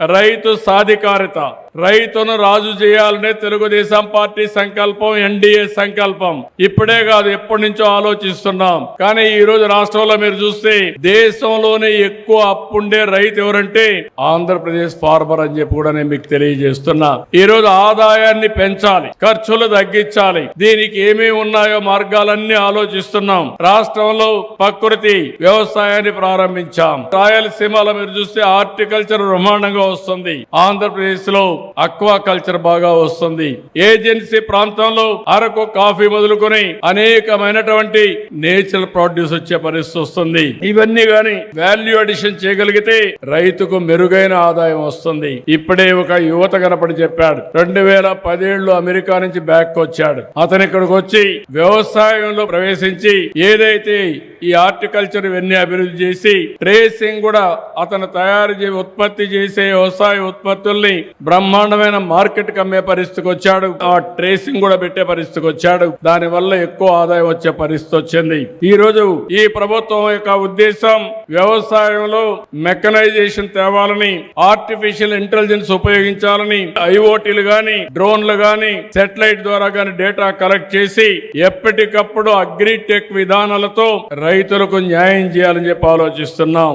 రైతు సాధికారిత. రైతును రాజు చేయాలనే తెలుగుదేశం పార్టీ సంకల్పం ఎన్డీఏ సంకల్పం. ఇప్పుడే కాదు ఎప్పటి నుంచో ఆలోచిస్తున్నాం. కానీ ఈ రోజు రాష్ట్రంలో మీరు చూస్తే దేశంలోనే ఎక్కువ అప్పుండే రైతు ఎవరంటే ఆంధ్రప్రదేశ్ ఫార్మర్ అని చెప్పి కూడా నేను మీకు తెలియజేస్తున్నా. ఈ రోజు ఆదాయాన్ని పెంచాలి ఖర్చులు తగ్గించాలి. దీనికి ఏమేమి ఉన్నాయో మార్గాలన్నీ ఆలోచిస్తున్నాం. రాష్ట్రంలో ప్రకృతి వ్యవసాయాన్ని ప్రారంభించాం. రాయలసీమలో మీరు చూస్తే హార్టికల్చర్ బ్రహ్మాండంగా వస్తుంది. ఆంధ్రప్రదేశ్లో అక్వా కల్చర్ బాగా వస్తుంది. ఏజెన్సీ ప్రాంతంలో అరకు కాఫీ మొదలుకొని అనేకమైనటువంటి నేచురల్ ప్రొడ్యూస్ వచ్చే పరిస్థితి వస్తుంది. ఇవన్నీ గాని వాల్యూ అడిషన్ చేయగలిగితే రైతుకు మెరుగైన ఆదాయం వస్తుంది. ఇప్పుడే ఒక యువత కనపడి చెప్పాడు. రెండు వేల పదేళ్ళు అమెరికా నుంచి బ్యాక్ వచ్చాడు. అతను ఇక్కడికి వచ్చి వ్యవసాయంలో ప్రవేశించి ఏదైతే ఈ హార్టికల్చర్ ఇవన్నీ అభివృద్ధి చేసి ట్రేసింగ్ కూడా అతను తయారు చే ఉత్పత్తి చేసే వ్యవసాయ ఉత్పత్తుల్ని బ్రహ్మ బ్రహ్మాండమైన మార్కెట్ కమ్మే అమ్మే పరిస్థితికి వచ్చాడు. ఆ ట్రేసింగ్ కూడా పెట్టే పరిస్థితికి వచ్చాడు. దాని వల్ల ఎక్కువ ఆదాయం వచ్చే పరిస్థితి వచ్చింది. ఈ రోజు ఈ ప్రభుత్వం యొక్క ఉద్దేశం వ్యవసాయంలో మెకనైజేషన్ తేవాలని ఆర్టిఫిషియల్ ఇంటెలిజెన్స్ ఉపయోగించాలని ఐఓటీలు గాని డ్రోన్లు గాని సెటిలైట్ ద్వారా గాని డేటా కలెక్ట్ చేసి ఎప్పటికప్పుడు అగ్రిటెక్ విధానాలతో రైతులకు న్యాయం చేయాలని చెప్పి ఆలోచిస్తున్నాం.